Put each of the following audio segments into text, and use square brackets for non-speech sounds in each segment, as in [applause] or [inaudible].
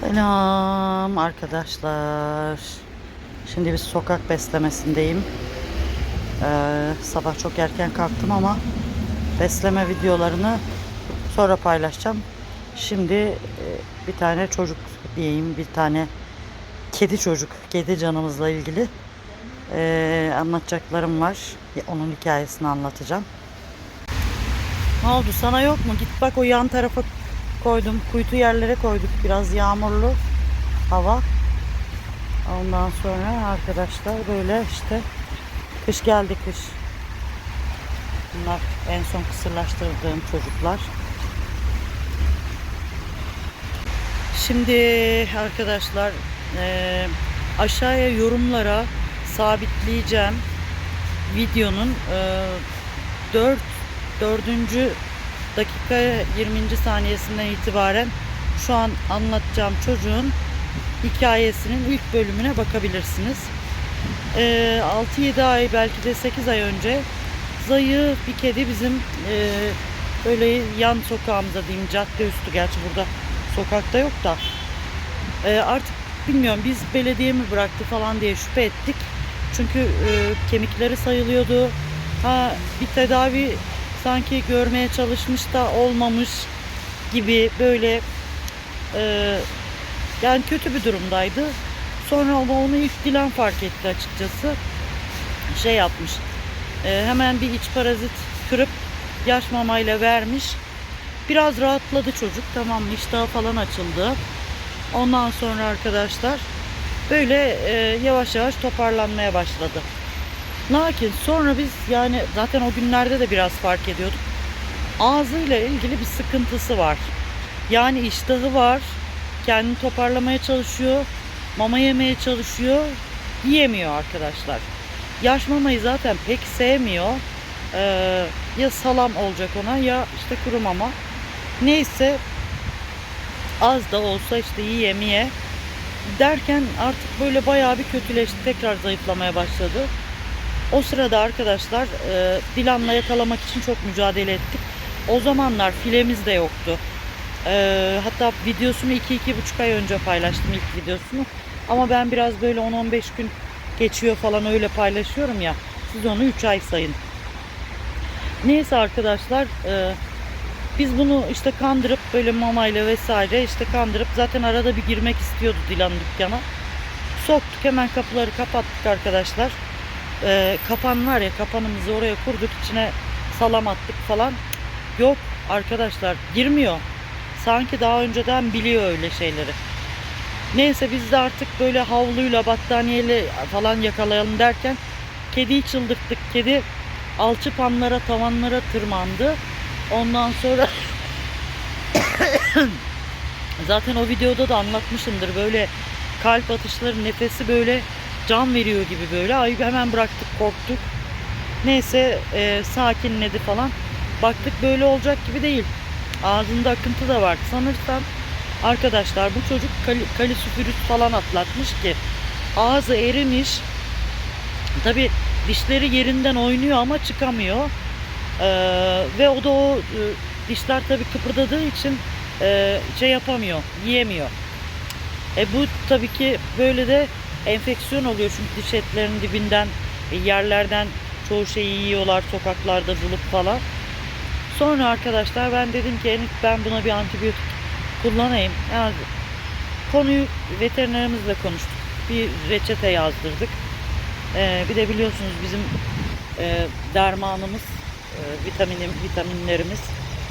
Selam arkadaşlar. Şimdi bir sokak beslemesindeyim. Ee, sabah çok erken kalktım ama besleme videolarını sonra paylaşacağım. Şimdi e, bir tane çocuk diyeyim, bir tane kedi çocuk, kedi canımızla ilgili e, anlatacaklarım var. Onun hikayesini anlatacağım. Ne oldu sana yok mu? Git bak o yan tarafa koydum. Kuytu yerlere koyduk. Biraz yağmurlu hava. Ondan sonra arkadaşlar böyle işte kış geldi kış. Bunlar en son kısırlaştırdığım çocuklar. Şimdi arkadaşlar eee, aşağıya yorumlara sabitleyeceğim videonun eee 4 dördüncü dakika 20. saniyesinden itibaren şu an anlatacağım çocuğun hikayesinin ilk bölümüne bakabilirsiniz. Ee, 6-7 ay belki de 8 ay önce zayıf bir kedi bizim e, böyle yan sokağımıza diyeyim cadde üstü gerçi burada sokakta yok da e, artık bilmiyorum biz belediye mi bıraktı falan diye şüphe ettik. Çünkü e, kemikleri sayılıyordu. Ha bir tedavi sanki görmeye çalışmış da olmamış gibi böyle e, yani kötü bir durumdaydı. Sonra ama onu ilk Dilan fark etti açıkçası. Şey yapmış. e, hemen bir iç parazit kırıp yaş mamayla vermiş. Biraz rahatladı çocuk. Tamam mı? Falan açıldı. Ondan sonra arkadaşlar böyle e, yavaş yavaş toparlanmaya başladı. Lakin sonra biz yani zaten o günlerde de biraz fark ediyorduk. Ağzıyla ilgili bir sıkıntısı var. Yani iştahı var. Kendini toparlamaya çalışıyor. Mama yemeye çalışıyor. Yiyemiyor arkadaşlar. Yaş mamayı zaten pek sevmiyor. Ee, ya salam olacak ona ya işte kuru mama. Neyse az da olsa işte yiyemeye derken artık böyle bayağı bir kötüleşti. Tekrar zayıflamaya başladı. O sırada arkadaşlar e, Dilan'la yakalamak için çok mücadele ettik. O zamanlar filemiz de yoktu. E, hatta videosunu 2-2,5 ay önce paylaştım ilk videosunu. Ama ben biraz böyle 10-15 gün geçiyor falan öyle paylaşıyorum ya. Siz onu 3 ay sayın. Neyse arkadaşlar e, biz bunu işte kandırıp böyle mamayla vesaire işte kandırıp zaten arada bir girmek istiyordu Dilan dükkana. Soktuk hemen kapıları kapattık arkadaşlar e, kapan var ya kapanımızı oraya kurduk içine salam attık falan. Yok arkadaşlar girmiyor. Sanki daha önceden biliyor öyle şeyleri. Neyse biz de artık böyle havluyla battaniyeyle falan yakalayalım derken kediyi çıldırttık. Kedi alçıpanlara tavanlara tırmandı. Ondan sonra [coughs] zaten o videoda da anlatmışımdır böyle kalp atışları nefesi böyle can veriyor gibi böyle. Ay hemen bıraktık korktuk. Neyse e, sakinledi falan. Baktık böyle olacak gibi değil. Ağzında akıntı da var. Sanırsam arkadaşlar bu çocuk kali, kalisüfürüs falan atlatmış ki ağzı erimiş. Tabi dişleri yerinden oynuyor ama çıkamıyor. Ee, ve o da o e, dişler tabi kıpırdadığı için e, şey yapamıyor, yiyemiyor. E bu tabii ki böyle de enfeksiyon oluyor çünkü diş etlerinin dibinden e, yerlerden çoğu şeyi yiyorlar sokaklarda bulup falan. Sonra arkadaşlar ben dedim ki ben buna bir antibiyotik kullanayım. Yani konuyu veterinerimizle konuştuk. Bir reçete yazdırdık. Ee, bir de biliyorsunuz bizim e, dermanımız, e, vitaminim, vitaminlerimiz,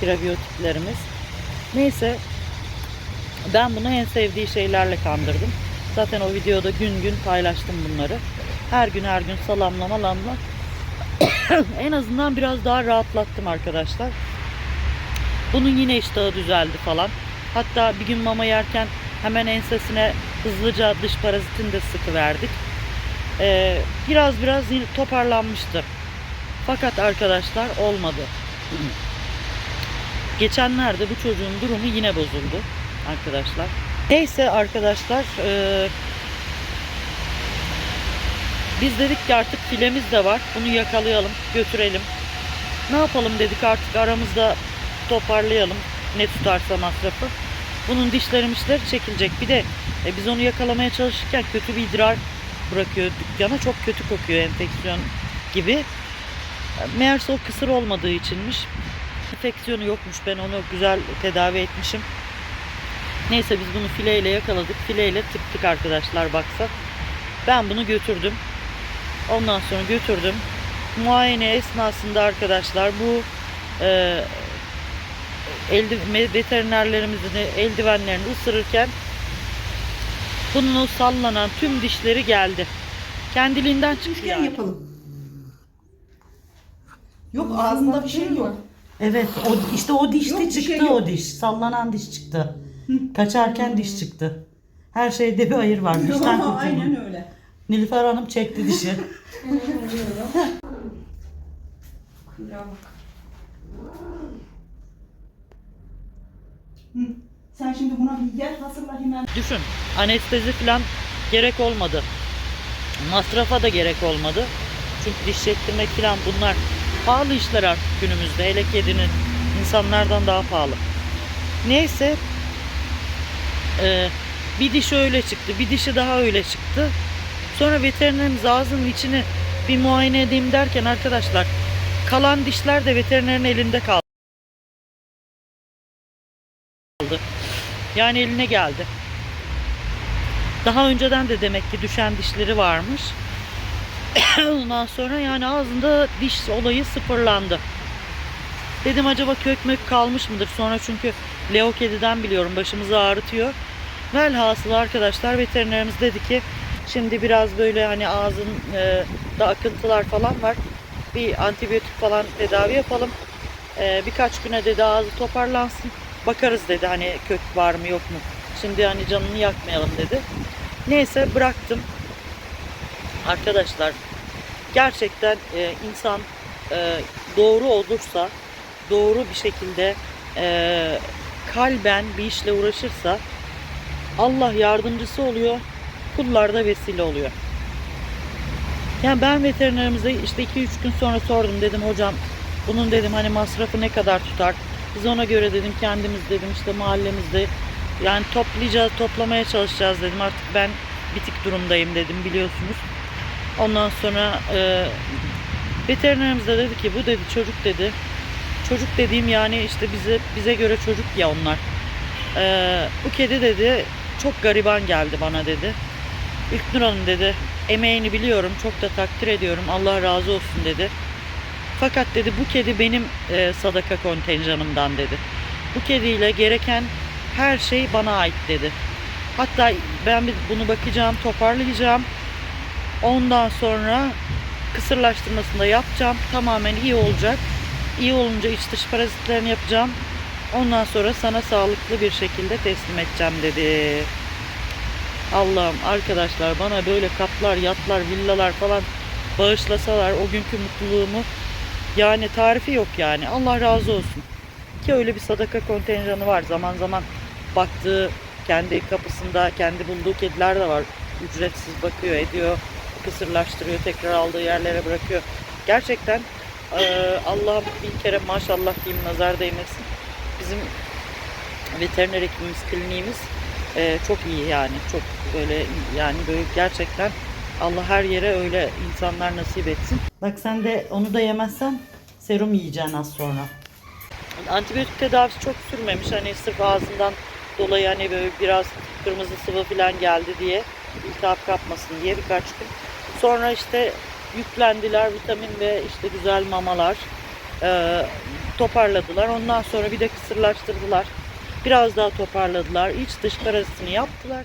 prebiyotiklerimiz. Neyse ben bunu en sevdiği şeylerle kandırdım. Zaten o videoda gün gün paylaştım bunları. Her gün her gün salamla malamla. [coughs] en azından biraz daha rahatlattım arkadaşlar. Bunun yine iştahı düzeldi falan. Hatta bir gün mama yerken hemen ensesine hızlıca dış parazitini de sıkı verdik. Ee, biraz biraz yine toparlanmıştı. Fakat arkadaşlar olmadı. [coughs] Geçenlerde bu çocuğun durumu yine bozuldu arkadaşlar. Neyse arkadaşlar e, biz dedik ki artık filemiz de var. Bunu yakalayalım, götürelim. Ne yapalım dedik artık aramızda toparlayalım. Ne tutarsa masrafı. Bunun dişleri mişleri çekilecek. Bir de e, biz onu yakalamaya çalışırken kötü bir idrar bırakıyor dükkana. Çok kötü kokuyor enfeksiyon gibi. E, Meğerse o kısır olmadığı içinmiş. Enfeksiyonu yokmuş. Ben onu güzel tedavi etmişim. Neyse biz bunu fileyle yakaladık. Fileyle tıktık arkadaşlar baksa. Ben bunu götürdüm. Ondan sonra götürdüm. Muayene esnasında arkadaşlar bu e, elde, me- veterinerlerimizin eldivenlerini ısırırken bunun o sallanan tüm dişleri geldi. Kendiliğinden çıktı yani. yapalım. Yok ağzında bir şey yok. Evet o işte o dişte Yok, bir çıktı şey yok. o diş. Sallanan diş çıktı. Kaçarken diş çıktı. Her şeyde bir ayır var. Dişten. [laughs] Aynen öyle. Nilüfer Hanım çekti dişi. Hı. [laughs] Sen şimdi buna bir gel hazırla hemen. Düşün anestezi falan gerek olmadı. Masrafa da gerek olmadı. Çünkü diş çektirmek falan bunlar pahalı işler artık günümüzde. Hele kedinin insanlardan daha pahalı. Neyse eee, bir diş öyle çıktı. Bir dişi daha öyle çıktı. Sonra veterinerimiz ağzının içini bir muayene edeyim derken arkadaşlar kalan dişler de veterinerin elinde kaldı. Yani eline geldi. Daha önceden de demek ki düşen dişleri varmış. [coughs] Ondan sonra yani ağzında diş olayı sıfırlandı. Dedim acaba kök mök kalmış mıdır? Sonra çünkü Leo kediden biliyorum başımızı ağrıtıyor. Velhasıl arkadaşlar veterinerimiz dedi ki şimdi biraz böyle hani ağzın e, da akıntılar falan var. Bir antibiyotik falan tedavi yapalım. E, birkaç güne dedi ağzı toparlansın. Bakarız dedi hani kök var mı yok mu. Şimdi hani canını yakmayalım dedi. Neyse bıraktım. Arkadaşlar gerçekten e, insan e, doğru olursa doğru bir şekilde e, kalben bir işle uğraşırsa Allah yardımcısı oluyor. Kullar da vesile oluyor. Yani ben veterinerimize işte 2-3 gün sonra sordum dedim hocam bunun dedim hani masrafı ne kadar tutar? Biz ona göre dedim kendimiz dedim işte mahallemizde yani toplayacağız toplamaya çalışacağız dedim artık ben bitik durumdayım dedim biliyorsunuz. Ondan sonra e, veterinerimiz de dedi ki bu dedi çocuk dedi. Çocuk dediğim yani işte bize bize göre çocuk ya onlar. E, bu kedi dedi çok gariban geldi bana dedi. İlknur Hanım dedi emeğini biliyorum çok da takdir ediyorum Allah razı olsun dedi. Fakat dedi bu kedi benim e, sadaka kontenjanımdan dedi. Bu kediyle gereken her şey bana ait dedi. Hatta ben bir bunu bakacağım, toparlayacağım. Ondan sonra kısırlaştırmasını da yapacağım. Tamamen iyi olacak. İyi olunca iç dış parazitlerini yapacağım. Ondan sonra sana sağlıklı bir şekilde teslim edeceğim dedi. Allah'ım arkadaşlar bana böyle katlar, yatlar, villalar falan bağışlasalar o günkü mutluluğumu yani tarifi yok yani. Allah razı olsun. Ki öyle bir sadaka kontenjanı var. Zaman zaman baktığı kendi kapısında kendi bulduğu kediler de var. Ücretsiz bakıyor, ediyor, kısırlaştırıyor, tekrar aldığı yerlere bırakıyor. Gerçekten eee Allah'ım bin kere maşallah diyeyim nazar değmesin. Bizim veteriner hekimimiz, kliniğimiz eee, çok iyi yani. Çok böyle yani böyle gerçekten Allah her yere öyle insanlar nasip etsin. Bak sen de onu da yemezsen serum yiyeceksin az sonra. Antibiyotik tedavisi çok sürmemiş. Hani sırf ağzından dolayı hani böyle biraz kırmızı sıvı falan geldi diye iltihap kapmasın diye birkaç gün. Sonra işte yüklendiler vitamin ve işte güzel mamalar Ee, toparladılar. Ondan sonra bir de kısırlaştırdılar. Biraz daha toparladılar. İç dış parazitini yaptılar.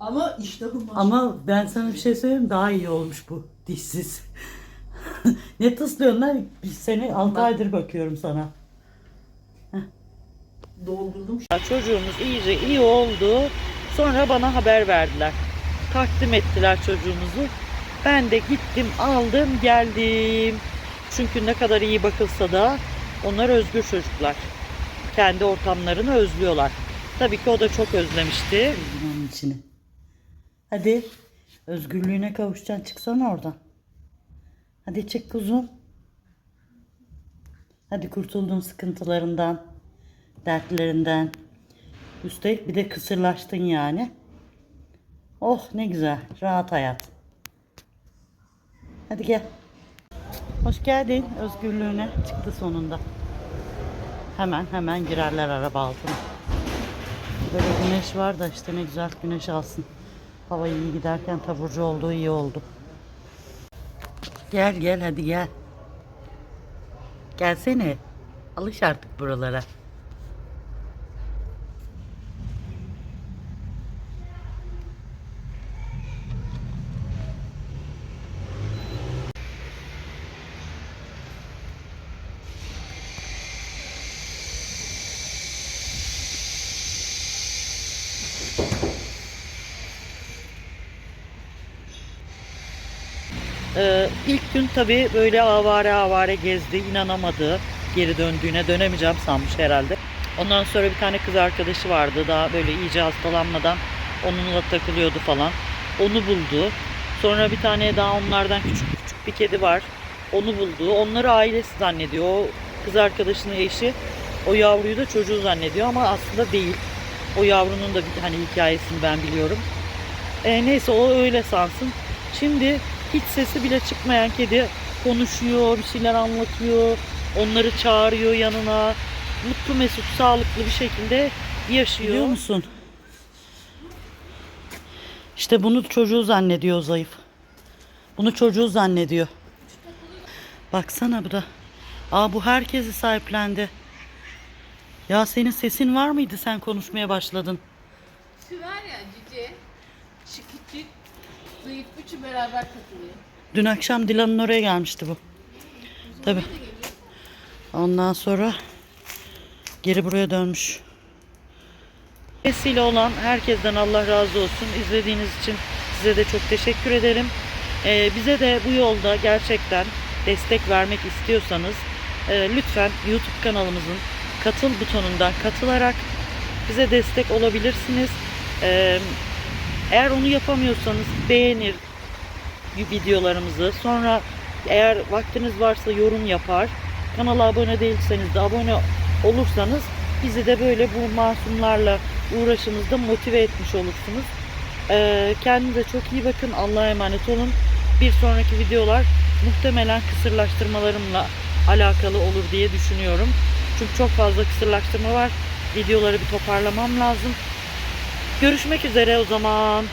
Ama iştahım var. Ama ben sana bir şey söyleyeyim daha iyi olmuş bu dişsiz. [laughs] ne tıslıyorsun lan? Bir sene 6 aydır bakıyorum sana. doldurdum. Ya Çocuğumuz iyice iyi oldu. Sonra bana haber verdiler. Takdim ettiler çocuğumuzu. Ben de gittim, aldım, geldim. Çünkü ne kadar iyi bakılsa da onlar özgür çocuklar. Kendi ortamlarını özlüyorlar. Tabii ki o da çok özlemişti. Onun içine. Hadi özgürlüğüne kavuşacaksın çıksana oradan. Hadi çık kuzum. Hadi kurtuldun sıkıntılarından, dertlerinden. Üstelik bir de kısırlaştın yani. Oh ne güzel. Rahat hayat. Hadi gel. Hoş geldin. Özgürlüğüne çıktı sonunda. Hemen hemen girerler araba altına. Böyle güneş var da işte ne güzel güneş alsın. Hava iyi giderken taburcu olduğu iyi oldu. Gel gel hadi gel. Gelsene. Alış artık buralara. Ee, ilk gün tabii böyle avare avare gezdi, inanamadı geri döndüğüne dönemeyeceğim sanmış herhalde. Ondan sonra bir tane kız arkadaşı vardı daha böyle iyice hastalanmadan onunla takılıyordu falan. Onu buldu. Sonra bir tane daha onlardan küçük küçük bir kedi var. Onu buldu. Onları ailesi zannediyor. O kız arkadaşının eşi o yavruyu da çocuğu zannediyor ama aslında değil. O yavrunun da hani hikayesini ben biliyorum. E, neyse o öyle sansın. Şimdi hiç sesi bile çıkmayan kedi konuşuyor, bir şeyler anlatıyor, onları çağırıyor yanına. Mutlu mesut, sağlıklı bir şekilde yaşıyor. Biliyor musun? İşte bunu çocuğu zannediyor zayıf. Bunu çocuğu zannediyor. Baksana bu da. Aa bu herkesi sahiplendi. Ya senin sesin var mıydı sen konuşmaya başladın? Şu var ya zayıf üçü beraber takılıyor. Dün akşam Dilan'ın oraya gelmişti bu. Tabi. Ondan sonra geri buraya dönmüş. Vesile olan herkesten Allah razı olsun. İzlediğiniz için size de çok teşekkür ederim. Ee, bize de bu yolda gerçekten destek vermek istiyorsanız e, lütfen YouTube kanalımızın katıl butonundan katılarak bize destek olabilirsiniz. Ee, eğer onu yapamıyorsanız beğenir videolarımızı. Sonra eğer vaktiniz varsa yorum yapar. Kanala abone değilseniz de abone olursanız bizi de böyle bu masumlarla uğraşınızda motive etmiş olursunuz. Ee, kendinize çok iyi bakın. Allah'a emanet olun. Bir sonraki videolar muhtemelen kısırlaştırmalarımla alakalı olur diye düşünüyorum. Çünkü çok fazla kısırlaştırma var. Videoları bir toparlamam lazım. Görüşmek üzere o zaman.